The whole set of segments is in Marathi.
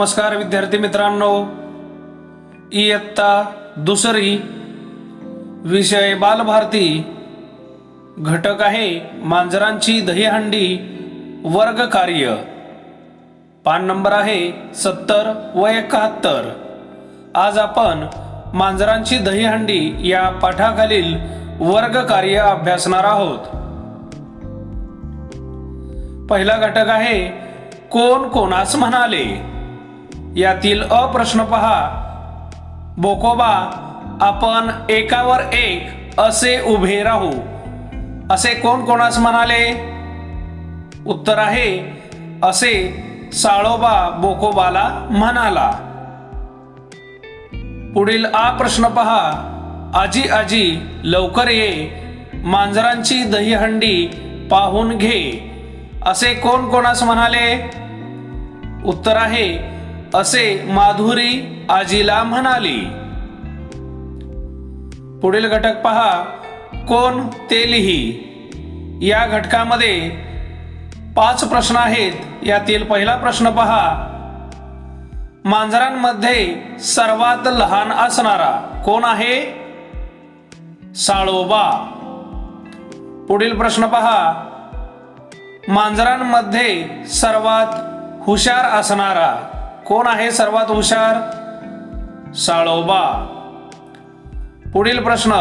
नमस्कार विद्यार्थी मित्रांनो. इयत्ता दुसरी विषय बालभारती घटक आहे मांजरांची दहीहंडी वर्ग कार्य पान नंबर आहे सत्तर व एकाहत्तर. आज आपण मांजरांची दहीहंडी या पाठाखालील वर्ग कार्य अभ्यासणार आहोत. पहिला घटक आहे कोण कोणास म्हणाले? यातील अ प्रश्न पहा. बोकोबा आपण एकावर एक असे उभे राहू. असे कोण कोणास म्हणाले? उत्तर आहे असे साळोबा बोकोबाला म्हणाला. पुढील आ प्रश्न पहा. आजी आजी लवकर ये. मांजरांची दहीहंडी पाहून घे. असे कोण कोणास म्हणाले? उत्तर आहे असे माधुरी आजीला म्हणाली पुढील घटक पहा कोण ते लिही. या घटकामध्ये पाच प्रश्न आहेत. यातील पहिला प्रश्न पहा मांजरांमध्ये सर्वात लहान असणारा कोण आहे? साळोबा. पुढील प्रश्न पहा मांजरांमध्ये सर्वात हुशार असणारा कोण आहे सर्वात हुशार? साळोबा. पुढील प्रश्न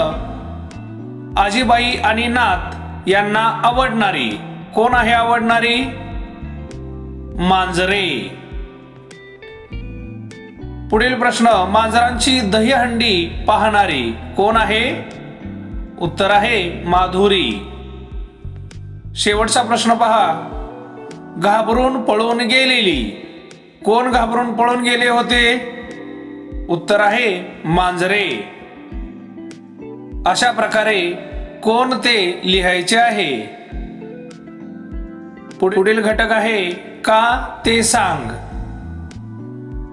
आजीबाई आणि नाथ यांना आवडणारी कोण आहे आवडणारी? मांजरे. पुढील प्रश्न मांजरांची दहीहंडी पाहणारी कोण आहे? उत्तर आहे माधुरी. शेवटचा प्रश्न पहा. घाबरून पळून गेलेली कोण घाबरून पळून गेले होते? उत्तर आहे मांजरे. अशा प्रकारे कोण ते लिहायचे आहे? पुढील घटक आहे का ते सांग.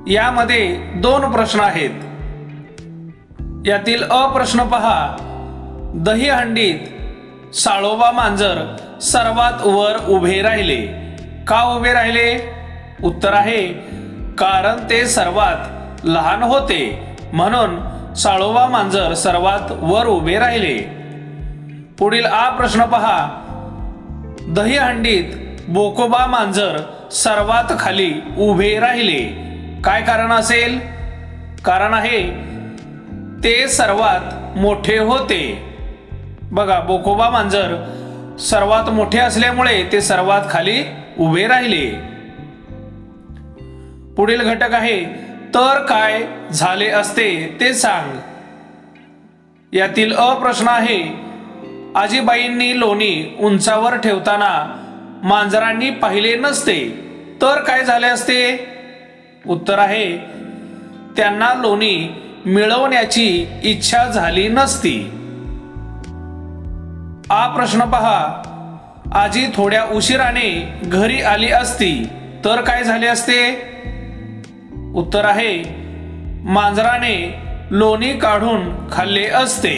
यामध्ये दोन प्रश्न आहेत. यातील अ प्रश्न पहा. दहीहंडीत साळोबा मांजर सर्वात वर उभे राहिले. का उभे राहिले? उत्तर आहे कारण ते सर्वात लहान होते म्हणून साळोबा मांजर सर्वात वर उभे राहिले. पुढील आ प्रश्न पहा दहीहंडीत बोकोबा मांजर सर्वात खाली उभे राहिले काय कारण असेल? कारण आहे ते सर्वात मोठे होते. बघा बोकोबा मांजर सर्वात मोठे असल्यामुळे ते सर्वात खाली उभे राहिले. पुढील घटक आहे तर काय झाले असते ते सांग. यातील अ प्रश्न आहे आजीबाईंनी लोणी उंचावर ठेवताना मांजरांनी पाहिले नसते तर काय झाले असते? उत्तर आहे त्यांना लोणी मिळवण्याची इच्छा झाली नसती. आ प्रश्न पहा आजी थोड्या उशिराने घरी आली असती तर काय झाले असते? उत्तर आहे मांजराने लोणी काढून खाल्ले असते.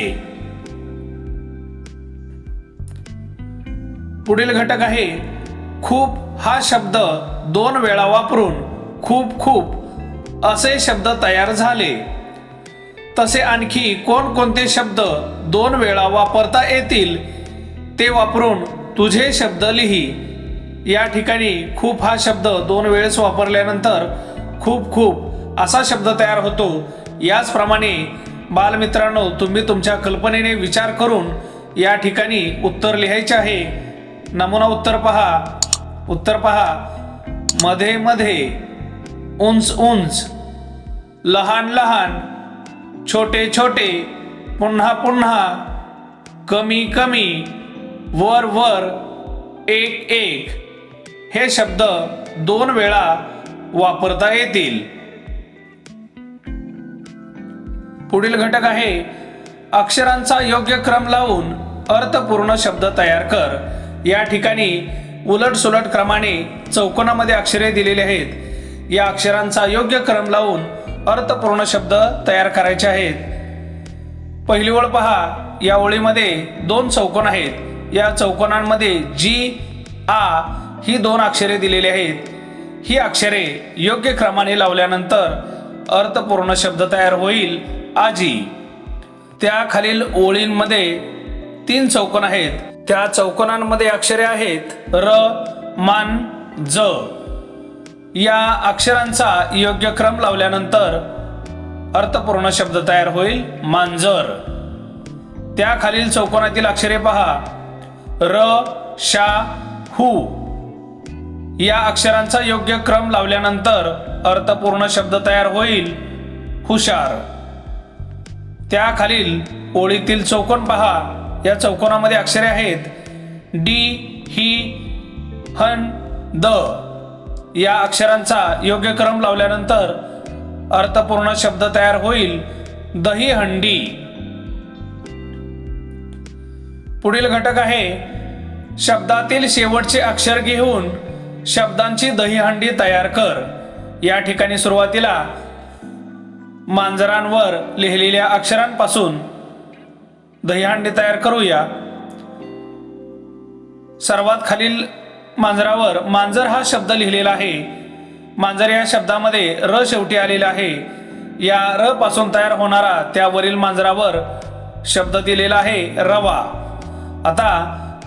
पुढील घटक आहे खूप हा शब्द दोन वेळा वापरून खूप खूप असे शब्द तयार झाले. तसे आणखी कोणकोणते शब्द दोन वेळा वापरता येतील ते वापरून तुझे शब्द लिही. या ठिकाणी खूप हा शब्द दोन वेळेस वापरल्यानंतर खूप खूप असा शब्द तयार होतो. याचप्रमाणे बालमित्रांनो तुम्ही तुमच्या कल्पनेने विचार करून या ठिकाणी उत्तर लिहायचे आहे. नमुना उत्तर पहा. उत्तर पहा. मध्ये मध्ये उंच उंच लहान लहान छोटे छोटे पुन्हा पुन्हा कमी कमी वर वर एक एक. हे शब्द दोन वेळा वापरता येतील. पुढील घटक आहे अक्षरांचा योग्य क्रम लावून अर्थपूर्ण शब्द तयार कर. या ठिकाणी उलट सुलट क्रमाने चौकोनामध्ये अक्षरे दिलेली आहेत. या अक्षरांचा योग्य क्रम लावून अर्थपूर्ण शब्द तयार करायचे आहेत. पहिली ओळ पहा या ओळीमध्ये दोन चौकोन आहेत. या चौकोनांमध्ये जी आ ही दोन अक्षरे दिलेली आहेत. ही अक्षरे योग्य क्रमाने लावल्यानंतर अर्थपूर्ण शब्द तयार होईल. आजी त्या खालील ओळींमध्ये तीन चौकोन आहेत. त्या चौकोनांमध्ये अक्षरे आहेत र मान ज. या अक्षरांचा योग्य क्रम लावल्यानंतर अर्थपूर्ण शब्द तयार होईल. मांजर. त्या खालील चौकोनातील अक्षरे पहा. र शा हु. या अक्षरांचा योग्य क्रम लावल्यानंतर अर्थपूर्ण शब्द तयार होईल. हुशार. त्याखालील ओळीतील चौकोन पहा. या चौकोनामध्ये अक्षरे आहेत. डी ही हन द. या अक्षरांचा योग्य क्रम लावल्यानंतर अर्थपूर्ण शब्द तयार होईल. दही हंडी. पुढील घटक आहे. शब्दातील शेवटचे अक्षर घेऊन शब्दांची दहीहंडी तयार कर. या ठिकाणी सुरुवातीला मांजरांवर लिहिलेल्या अक्षरांपासून दहीहंडी तयार करूया. सर्वात खालील मांजरावर मांजर हा शब्द लिहिलेला आहे. मांजर या शब्दामध्ये र शेवटी आलेला आहे. या र पासून तयार होणारा त्यावरील मांजरावर शब्द दिलेला आहे रवा. आता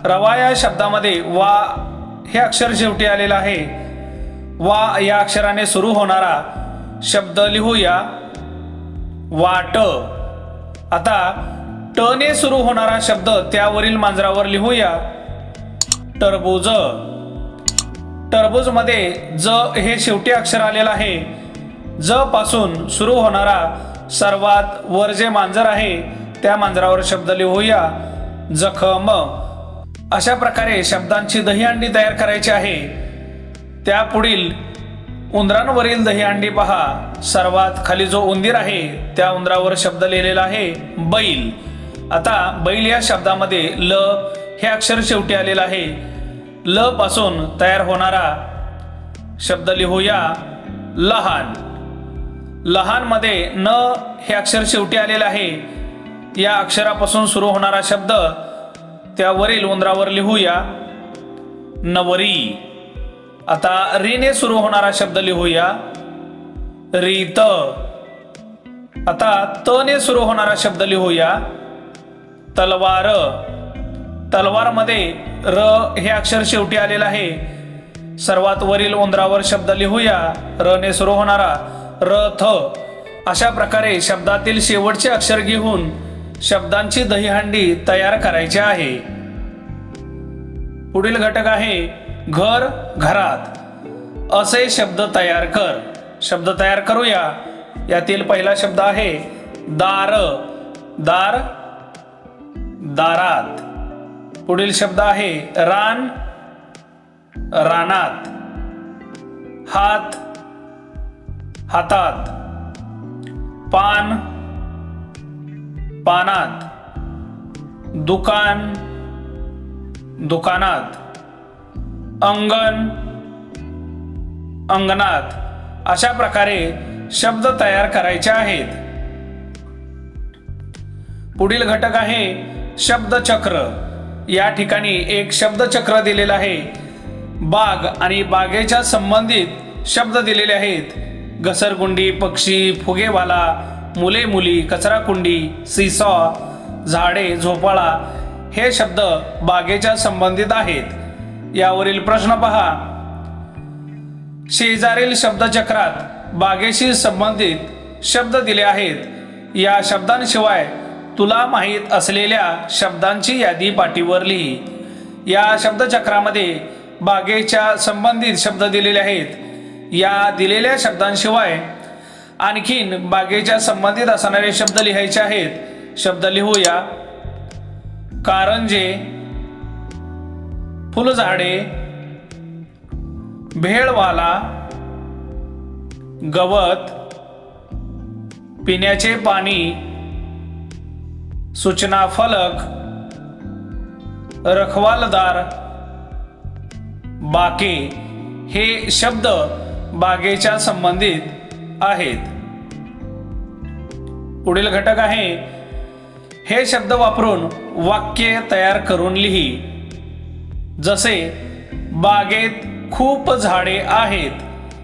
रवा या शब्दामध्ये वा हे अक्षर शेवटी आलेलं आहे. वा या अक्षराने सुरू होणारा शब्द लिहूया. वाट. आता टने सुरू होणारा शब्द त्यावरील मांजरावर लिहूया. टरबूज. टरबूजमध्ये ज हे शेवटी अक्षर आलेलं आहे. ज पासून सुरू होणारा सर्वात वर जे मांजर आहे त्या मांजरावर शब्द लिहूया. जखम. अशा प्रकारे शब्दांची दहीहंडी तयार करायची आहे. त्या पुढील उंदरांवरील दहीहंडी पहा. सर्वात खाली जो उंदीर आहे त्या उंदरावर शब्द लिहिलेला आहे बैल. आता बैल या शब्दामध्ये ल हे अक्षर शेवटी आलेलं आहे. ल पासून तयार होणारा शब्द लिहूया लहान. लहानमध्ये न हे अक्षर शेवटी आलेलं आहे. या अक्षरापासून सुरू होणारा शब्द त्यावरील उंदरावर लिहूया. नवरी. आता रीने सुरू होणारा शब्द लिहूया. रीत. आता तने सुरू होणारा शब्द लिहूया. तलवार. तलवारमध्ये र हे अक्षर शेवटी आलेलं आहे. सर्वात वरील उंदरावर शब्द लिहूया. र ने सुरू होणारा रथ. अशा प्रकारे शब्दातील शेवटचे अक्षर घेऊन शब्दांची दहीहंडी तयार करायची आहे. पुढील घटक आहे घर घरात. असे शब्द तयार कर. शब्द तयार करूया. यातील पहिला शब्द आहे दार. दार दारात. पुढील शब्द आहे रान रानात. हात हातात. पान पानात दुकान दुकानात. अंगण अंगणात. अशा प्रकारे शब्द तयार करायचे आहेत. पुढील घटक आहे शब्दचक्र. या ठिकाणी एक शब्दचक्र दिलेलं आहे. बाग आणि बागेच्या संबंधित शब्द दिलेले आहेत. घसरगुंडी पक्षी फुगेवाला मुले मुली कचराकुंडी सीसॉ झाडे झोपाळा हे शब्द बागेच्या संबंधित आहेत. यावरील प्रश्न पहा. शेजारील शब्दचक्रात बागेशी संबंधित शब्द दिले आहेत. या शब्दांशिवाय तुला माहीत असलेल्या शब्दांची यादी पाठीवर लिही. या शब्दचक्रामध्ये बागेच्या संबंधित शब्द दिलेले आहेत. या दिलेल्या शब्दांशिवाय आणखीन बागेच्या संबंधित असणारे शब्द लिहायचे आहेत. शब्द लिहूया कारंजे फुलझाडे भेळवाला गवत पिण्याचे पाणी सूचना फलक रखवालदार बाके हे शब्द बागेच्या संबंधित आहेत. पुढील घटक आहे हे शब्द वापरून वाक्य तयार करून लिही. जसे बागेत खूप झाडे आहेत.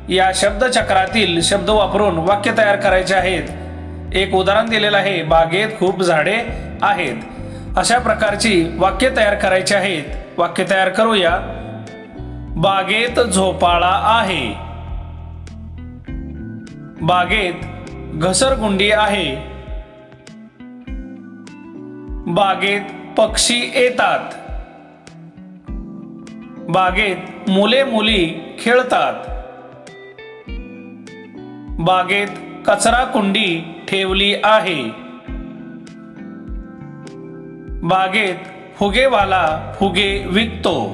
या शब्दचक्रातील शब्द वापरून वाक्य तयार करायचे आहेत. एक उदाहरण दिलेलं आहे बागेत खूप झाडे आहेत. अशा प्रकारची वाक्य तयार करायची आहेत. वाक्य तयार करूया. बागेत झोपाळा आहे. बागेत घसरगुंडी आहे. बागेत पक्षी येतात. बागेत मुले मुली खेळतात. बागेत कचरा कुंडी ठेवली आहे. बागेत फुगेवाला फुगे विकतो.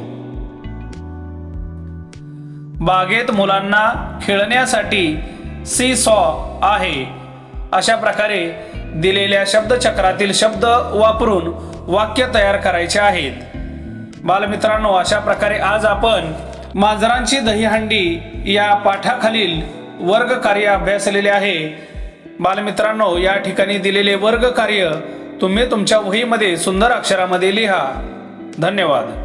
बागेत मुलांना खेळण्यासाठी सी सॉ आहे अशा प्रकारे दिलेल्या शब्दचक्रातील शब्द वापरून वाक्य तयार करायचे आहेत. बालमित्रांनो अशा प्रकारे आज आपण मांजरांची दहीहंडी या पाठाखालील वर्ग कार्य अभ्यासलेले आहे. बालमित्रांनो या ठिकाणी दिलेले वर्ग कार्य तुम्ही तुमच्या वहीमध्ये सुंदर अक्षरामध्ये लिहा. धन्यवाद.